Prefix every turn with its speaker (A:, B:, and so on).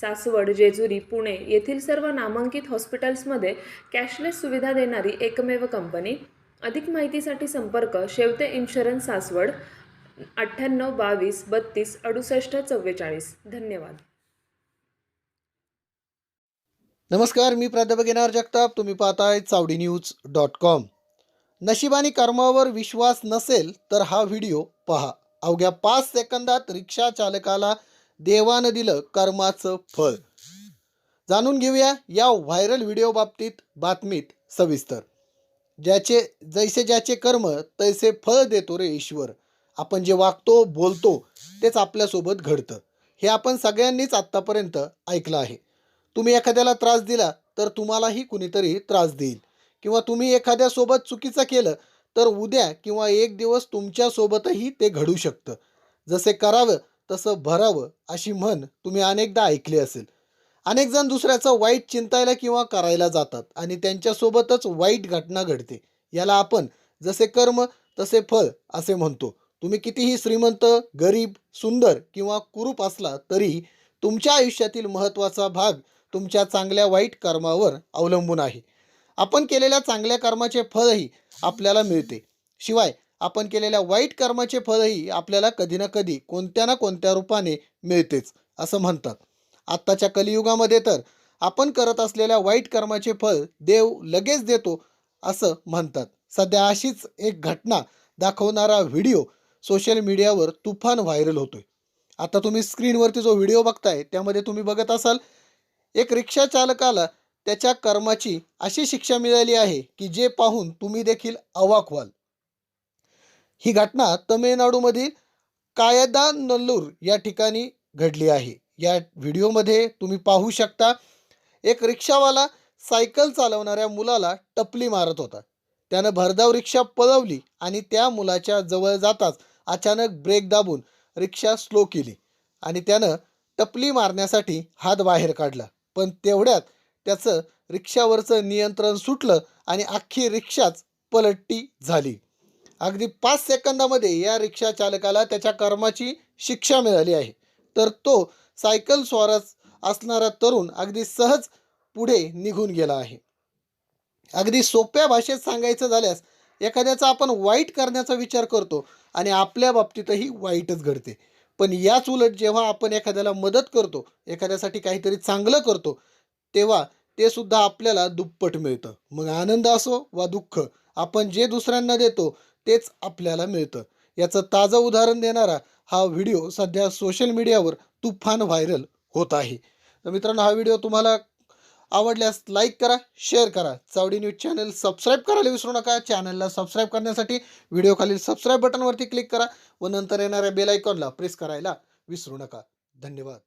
A: सासवड जेजुरी पुणे येथील सर्व नामांकित हॉस्पिटल्समध्ये कॅशलेस सुविधा देणारी एकमेव कंपनी. अधिक माहितीसाठी संपर्क शेवते इन्शुरन्स सासवड अठ्ठ्याण्णव बावीस बत्तीस अडुसष्ट चव्वेचाळीस. धन्यवाद.
B: नमस्कार मी प्राध्यापक येणार जगताप. तुम्ही पाहताय चावडी न्यूज डॉट कॉम. नशीब आणि कर्मावर विश्वास नसेल तर हा व्हिडिओ पहा. अवघ्या पाच सेकंदात रिक्षा चालकाला देवानं दिलं कर्माचं फळ. जाणून घेऊया या व्हायरल व्हिडिओ बाबतीत बातमीत सविस्तर. ज्याचे जैसे ज्याचे कर्म तैसे फळ देतो रे ईश्वर. आपण जे वागतो बोलतो तेच आपल्यासोबत घडतं. हे आपण सगळ्यांनीच आत्तापर्यंत ऐकलं आहे. तुम्ही एखाद्याला त्रास दिला तर तुम्हालाही कुणीतरी त्रास देईल. किंवा तुम्ही एखाद्यासोबत चुकीचं केलं तर उद्या किंवा एक दिवस तुमच्यासोबतही ते घडू शकतं. जसे करावं तसं भरावं अशी म्हण तुम्ही अनेकदा ऐकली असेल. अनेक जण दुसऱ्याचं वाईट चिंतायला किंवा करायला जातात आणि त्यांच्यासोबतच वाईट घटना घडते. याला आपण जसे कर्म तसे फळ असे म्हणतो. तुम्ही कितीही श्रीमंत गरीब सुंदर किंवा कुरूप असला तरी तुमच्या आयुष्यातील महत्त्वाचा भाग तुमच्या चांगल्या वाईट कर्मावर अवलंबून आहे. आपण केलेल्या चांगल्या कर्माचे फळही आपल्याला मिळते. शिवाय आपण केलेल्या वाईट कर्माचे फळही आपल्याला कधी ना कधी कोणत्या ना कोणत्या रूपाने मिळतेच असं म्हणतात. आत्ताच्या कलियुगामध्ये तर आपण करत असलेल्या वाईट कर्माचे फळ देव लगेच देतो असं म्हणतात. सध्या अशीच एक घटना दाखवणारा व्हिडिओ सोशल मीडियावर तुफान व्हायरल होतोय. आता तुम्ही स्क्रीनवरती जो व्हिडिओ बघताय त्यामध्ये तुम्ही बघत असाल एक रिक्षा चालकाला त्याच्या कर्माची अशी शिक्षा मिळाली आहे की जे पाहून तुम्ही देखील अवाक व्हाल ही घटना तमिळनाडूमधील कायदा नल्लूर या ठिकाणी घडली आहे. या व्हिडिओमध्ये तुम्ही पाहू शकता एक रिक्षावाला सायकल चालवणाऱ्या मुलाला टपली मारत होता. त्यानं भरधाव रिक्षा पळवली आणि त्या मुलाच्या जवळ जाताच अचानक ब्रेक दाबून रिक्षा स्लो केली आणि त्यानं टपली मारण्यासाठी हात बाहेर काढला. पण तेवढ्यात त्याचं रिक्षावरचं नियंत्रण सुटलं आणि अख्खी रिक्षाच पलट्टी झाली. अगदी पाच सेकंदामध्ये या रिक्षा चालकाला त्याच्या कर्माची शिक्षा मिळाली आहे. तर तो सायकल स्वारच असणारा तरुण अगदी सहज पुढे निघून गेला आहे. अगदी सोप्या भाषेत सांगायचं झाल्यास एखाद्याचा आपण वाईट करण्याचा विचार करतो आणि आपल्या बाबतीतही वाईटच घडते. पण याच उलट जेव्हा आपण एखाद्याला मदत करतो एखाद्यासाठी काहीतरी चांगलं करतो तेव्हा ते सुद्धा आपल्याला दुप्पट मिळतं. मग आनंद असो वा दुःख आपण जे दुसऱ्यांना देतो तेच आपल्याला मिळतं. याचं ताजं उदाहरण देणारा हा व्हिडिओ सध्या सोशल मीडियावर तुफान व्हायरल होत आहे. तर मित्रांनो हा व्हिडिओ तुम्हाला आवडल्यास लाईक करा शेअर करा. चावडी न्यूज चॅनल सबस्क्राईब करायला विसरू नका. चॅनलला सबस्क्राईब करण्यासाठी व्हिडिओ खालील सबस्क्राईब बटनवरती क्लिक करा व नंतर येणाऱ्या बेल आयकॉनला प्रेस करायला विसरू नका. धन्यवाद.